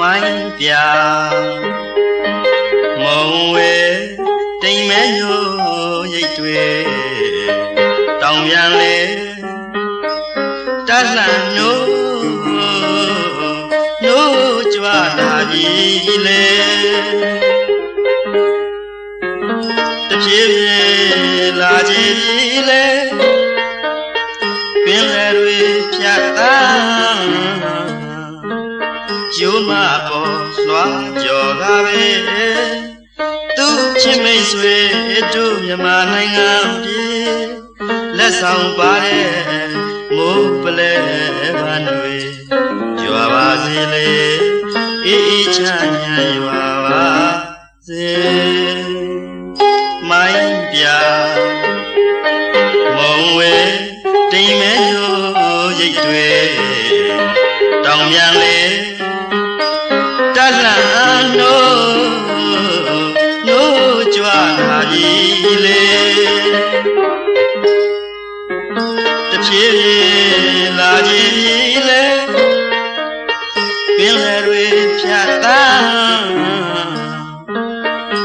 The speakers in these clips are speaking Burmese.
မိုင်းပြမုံဝဲတိမ်မဲညိုရိတ်တွေတောင်ပြန်လေတတ်လန့်နိုးနိုးကြွလာပြီလေတပြေးပြေးလာကြည်ပြီလေပင်လယ်တွေဖြတ်သားကျိုး မပေါ်လွှာကြော်ကားပဲသူချင်းမိတ်ဆွေတို့မြန်မာနိုင်ငံပြည်လက်ဆောင်ပါတဲ့မိုးပလဲဗန်တွေကြွာပါစေလေအေးအေးချမ်းချမ်းရွာပါစေမိုင်းပြမုံဝဲတိမ်မဲ ပြီလေတဖြည်းဖြည်းလာကြည်ပြီလေပင်လယ်တွေဖြတ်သား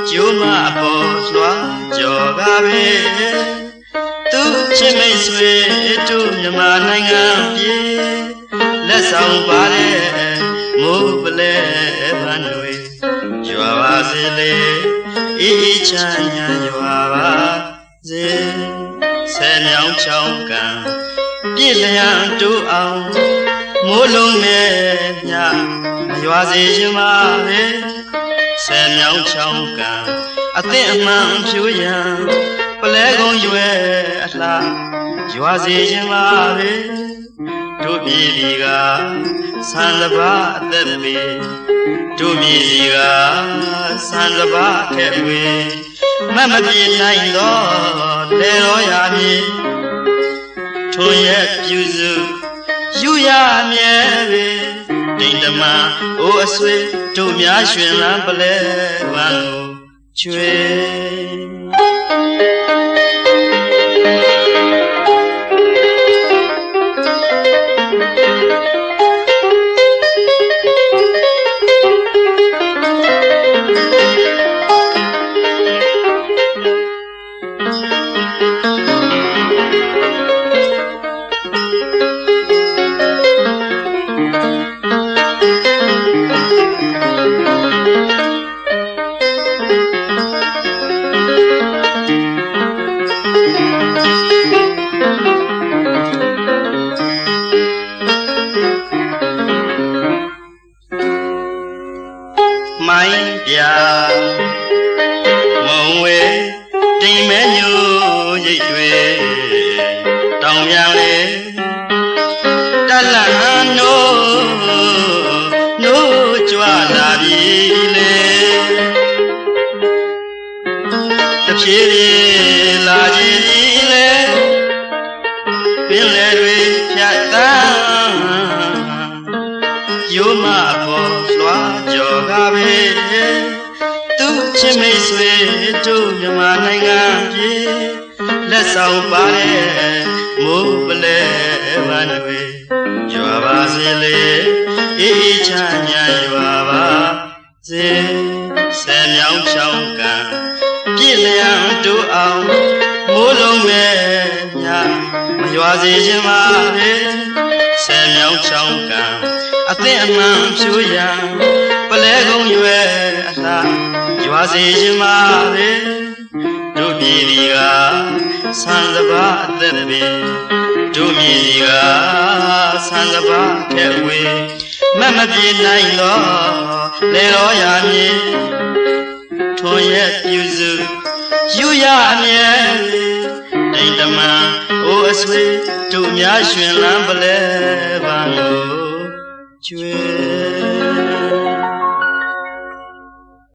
ကျိုးမအပေါ်လွှာကြော်ကားပဲသူချင်းမိတ်ဆွေတို့မြန်မာနိုင်ငံပြည်လက်ဆောင်ပါတဲ့မိုးပလဲဗန်တွေကြွာပါစေလေ အေးအေးချမ်းချမ်းကြွာပါစေဆယ်မြောင်းချောင်းကံပြည့်လျံတို့အောင်မိုးလုံးနဲ့ညရွာစေခြင်းပါပဲဆယ်မြောင်းချောင်းကံအသင့်အမှန်ဖြူရန်ပလဲကုန်းရွယ်အလားရွာစေခြင်းပါပဲတို့ပြည်ဒီက ဆန်စပါအသက်ပေတို့ပြည်ဒီကဆန်စပါထက်ဝေမတ်မပြေနိုင်တော့လေရောရမည်ထိုရဲ့ပြုစုယူရမြဲပေဒိဋ္ဌမအိုးအဆွေတို့များရွှင်လန်းပလဲဝံကိုကျွေ မိုင်းပြမုံဝဲတိမ်မဲညိုရိတ်တွေတောင်ပြန်လေတလန်နိုးနိုးကြွလာပြီလေတဖြည်းဖြည်းလာကြည် ယိုမပေါ်လွှာကြော်ကားပဲသူချင်းမိတ်ဆွေတို့မြန်မာနိုင်ငံပြည်လက်ဆောင်ပါတဲ့မိုးပလဲဝမ်းတွေကြွာပါစေလေအေးအေးချမ်းချမ်းရွာပါစေဆယ်မြောင်းချောင်းကံပြည့်လျံတို့အောင်မိုးလုံးမဲ့ညမရွာစေခြင်းပါပဲဆယ်မြောင်းချောင်းကံ အသင့်အမှန်ဖြူရန်ပလဲကုန်းရွယ်အလားရွာစေခြင်းပါပဲတို့ပြည်ဒီကဆန်းစပါအသက်ပေတို့ပြည်ဒီကဆန်းစပါထက်ဝေမတ်မပြေနိုင်တော့လေရောရမည်ထွန်ရဲ့ပြုစုယူရမြဲဒိဋ္ဌမံအိုအဆွေတို့များရှင်လန်းပလဲပါလို့ Drift.